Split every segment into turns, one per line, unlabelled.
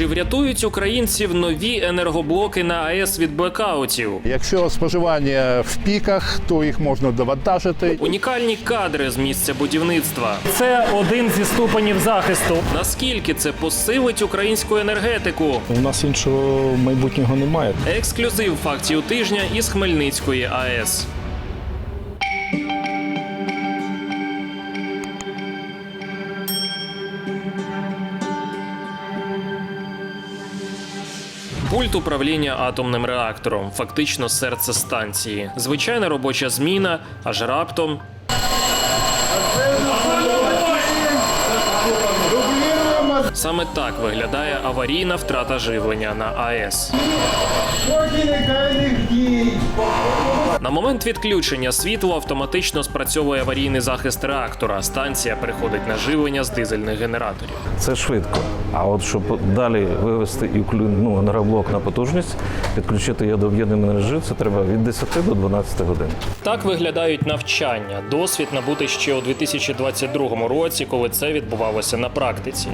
Чи врятують українців нові енергоблоки на АЕС від блекаутів?
Якщо споживання в піках, то їх можна довантажити.
Унікальні кадри з місця будівництва.
Це один зі ступенів захисту.
Наскільки це посилить українську енергетику?
У нас іншого майбутнього немає.
Ексклюзив фактів тижня із Хмельницької АЕС. Пульт управління атомним реактором, фактично серце станції. Звичайна робоча зміна, аж раптом Саме так виглядає аварійна втрата живлення на АЕС. На момент відключення світло автоматично спрацьовує аварійний захист реактора. Станція переходить на живлення з дизельних генераторів.
Це швидко. А от щоб далі вивести і ну, енергоблок на потужність, підключити його до об'єднаної мережі, це треба від 10 до 12 годин.
Так виглядають навчання. Досвід набути ще у 2022 році, коли це відбувалося на практиці.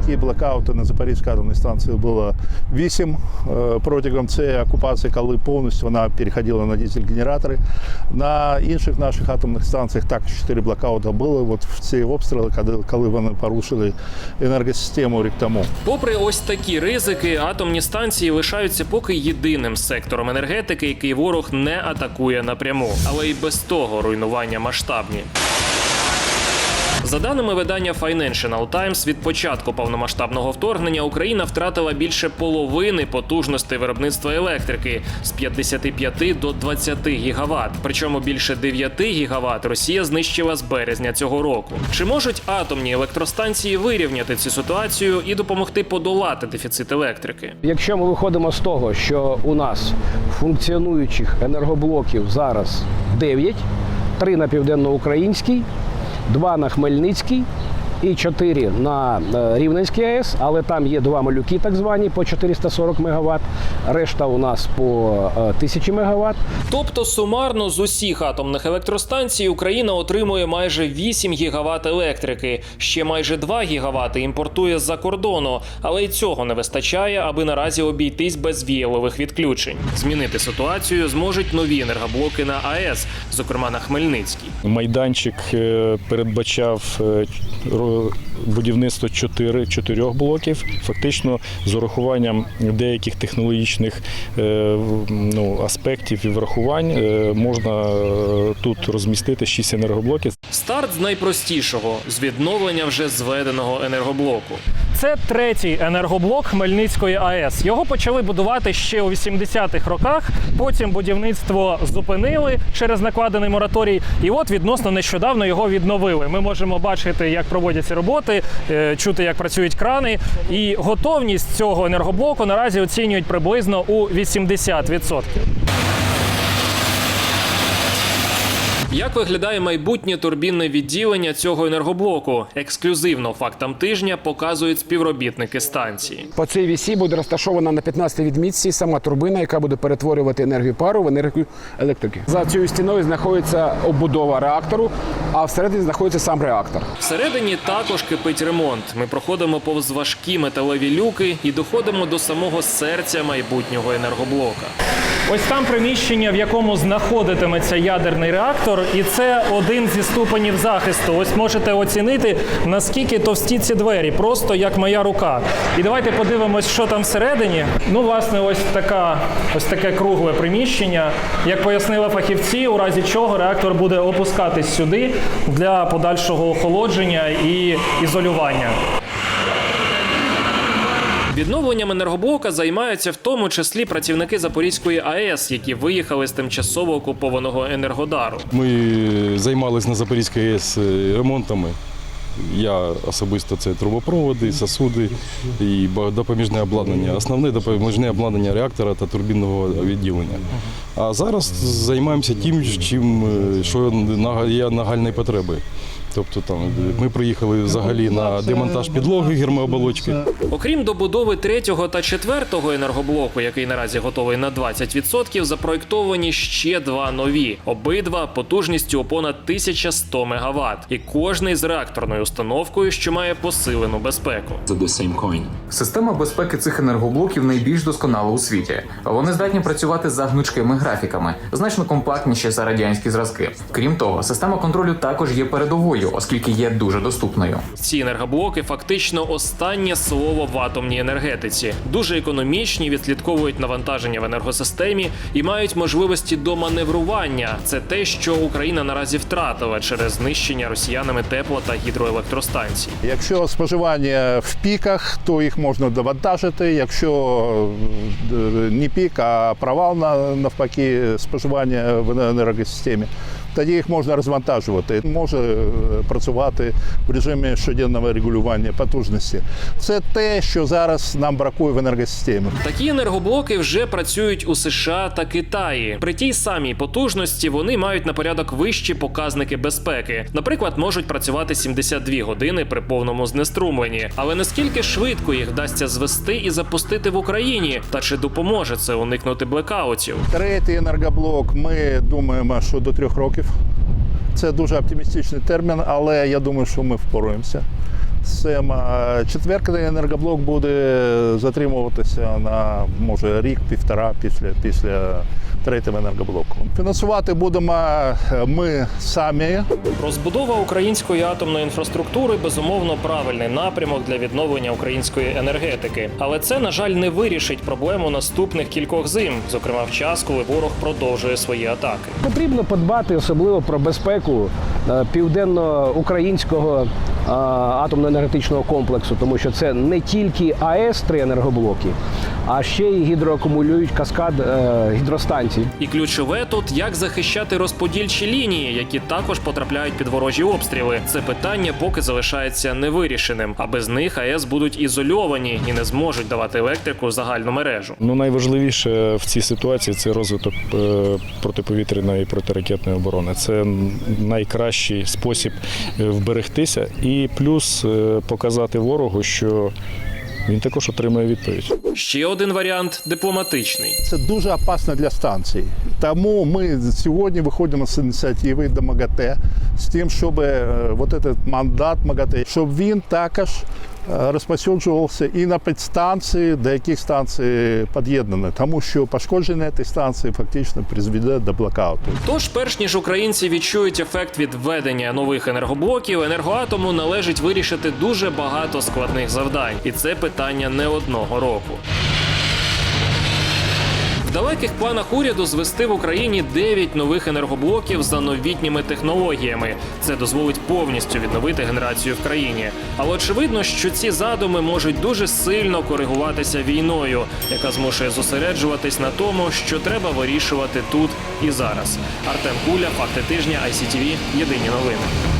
Такі блекаути на Запорізькій атомній станції було вісім е, протягом цієї окупації, коли повністю вона переходила на дизель-генератори. На інших наших атомних станціях також чотири блекаути були. От в ці обстріли, коли вони порушили енергосистему рік тому.
Попри ось такі ризики, атомні станції лишаються поки єдиним сектором енергетики, який ворог не атакує напряму, але й без того руйнування масштабні. За даними видання Financial Times, від початку повномасштабного вторгнення Україна втратила більше половини потужностей виробництва електрики з 55 до 20 гігават. Причому більше 9 гігават Росія знищила з березня цього року. Чи можуть атомні електростанції вирівняти цю ситуацію і допомогти подолати дефіцит електрики?
Якщо ми виходимо з того, що у нас функціонуючих енергоблоків зараз 9, 3 на південноукраїнській, 2 на Хмельницькій і 4 на е, Рівненській АЕС, але там є два малюки, так звані, по 440 МВт, решта у нас по е, 1000 МВт.
Тобто сумарно з усіх атомних електростанцій Україна отримує майже 8 гігават електрики. Ще майже 2 гігавати імпортує з-за кордону, але й цього не вистачає, аби наразі обійтись без віялових відключень. Змінити ситуацію зможуть нові енергоблоки на АЕС, зокрема на Хмельницькій.
Майданчик е, передбачав е, ро- будівництво чотири, чотирьох блоків. Фактично, з урахуванням деяких технологічних е, ну, аспектів і врахувань е, можна е, тут розмістити шість енергоблоків.
Старт з найпростішого з відновлення вже зведеного енергоблоку.
Це третій енергоблок Хмельницької АЕС. Його почали будувати ще у 80-х роках. Потім будівництво зупинили через накладений мораторій. І от відносно нещодавно його відновили. Ми можемо бачити, як проводяться роботи, е, чути, як працюють крани. І готовність цього енергоблоку наразі оцінюють приблизно у 80%.
Як виглядає майбутнє турбінне відділення цього енергоблоку? Ексклюзивно фактам тижня показують співробітники станції.
По цій вісі буде розташована на 15 відмітці сама турбина, яка буде перетворювати енергію пару в енергію електрики. За цією стіною знаходиться оббудова реактору, а всередині знаходиться сам реактор.
Всередині також кипить ремонт. Ми проходимо повз важкі металеві люки і доходимо до самого серця майбутнього енергоблока.
Ось там приміщення, в якому знаходитиметься ядерний реактор, і це один зі ступенів захисту. Ось можете оцінити, наскільки товсті ці двері, просто як моя рука. І давайте подивимось, що там всередині. Ну, власне, ось така, ось таке кругле приміщення. Як пояснили фахівці, у разі чого реактор буде опускатись сюди для подальшого охолодження і ізолювання.
Відновленням енергоблока займаються в тому числі працівники Запорізької АЕС, які виїхали з тимчасово окупованого енергодару.
Ми займалися на Запорізькій АЕС е, ремонтами. Я особисто це трубопроводи, сосуди і допоміжне обладнання. Основне допоміжне обладнання реактора та турбінного відділення. А зараз займаємося тим, чим е, що є нагальної потреби. Тобто там ми приїхали взагалі на демонтаж підлоги гермооболочки.
Окрім добудови третього та четвертого енергоблоку, який наразі готовий на 20%, запроєктовані ще два нові. Обидва потужністю понад 1100 МВт. І кожний з реакторною установкою, що має посилену безпеку.
Система безпеки цих енергоблоків найбільш досконала у світі. Вони здатні працювати за гнучкими графіками, значно компактніші за радянські зразки. Крім того, система контролю також є передовою, оскільки є дуже доступною.
Ці енергоблоки фактично останнє слово в атомній енергетиці. Дуже економічні, відслідковують навантаження в енергосистемі і мають можливості до маневрування. Це те, що Україна наразі втратила через знищення росіянами тепла та гідроелектростанцій.
Якщо споживання в піках, то їх можна довантажити. Якщо е, не пік, а провал на- навпаки споживання в енергосистемі, тоді їх можна розвантажувати. Може е, працювати в режимі щоденного регулювання потужності. Це те, що зараз нам бракує в енергосистемі.
Такі енергоблоки вже працюють у США та Китаї. При тій самій потужності вони мають на порядок вищі показники безпеки. Наприклад, можуть працювати 72 години при повному знеструмленні. Але наскільки швидко їх вдасться звести і запустити в Україні? Та чи допоможе це уникнути блекаутів?
Третій енергоблок. Ми думаємо, що до трьох років. Це дуже оптимістичний термін, але я думаю, що ми впораємося. з цим. Четвертий енергоблок буде затримуватися на може рік-півтора після, після третього енергоблоку. Фінансувати будемо е, ми самі.
Розбудова української атомної інфраструктури безумовно правильний напрямок для відновлення української енергетики. Але це, на жаль, не вирішить проблему наступних кількох зим, зокрема в час, коли ворог продовжує свої атаки.
Потрібно подбати особливо про безпеку е, південно-українського е, атомно-енергетичного комплексу, тому що це не тільки АЕС три енергоблоки, а ще й гідроакумулюють каскад е, гідростанцій.
І ключове тут як захищати розподільчі лінії, які також потрапляють під ворожі обстріли. Це питання поки залишається невирішеним, а без них АЕС будуть ізольовані і не зможуть давати електрику в загальну мережу.
Ну, найважливіше в цій ситуації це розвиток е, протиповітряної і протиракетної оборони. Це найкращий спосіб е, вберегтися і плюс е, показати ворогу, що він також отримує відповідь.
Ще один варіант дипломатичний.
Це дуже опасно для станції. Тому ми сьогодні виходимо з ініціативи до МАГАТЕ з тим, щоб е, вот этот мандат МАГАТЕ, щоб він також розповсюджувався і на підстанції, до яких станції під'єднані, тому що пошкодження цієї станції фактично призведе до блокауту.
Тож, перш ніж українці відчують ефект від введення нових енергоблоків, енергоатому належить вирішити дуже багато складних завдань, і це питання не одного року. Далеких планах уряду звести в Україні 9 нових енергоблоків за новітніми технологіями. Це дозволить повністю відновити генерацію в країні. Але очевидно, що ці задуми можуть дуже сильно коригуватися війною, яка змушує зосереджуватись на тому, що треба вирішувати тут і зараз. Артем Куля, факти тижня, ICTV, Єдині новини.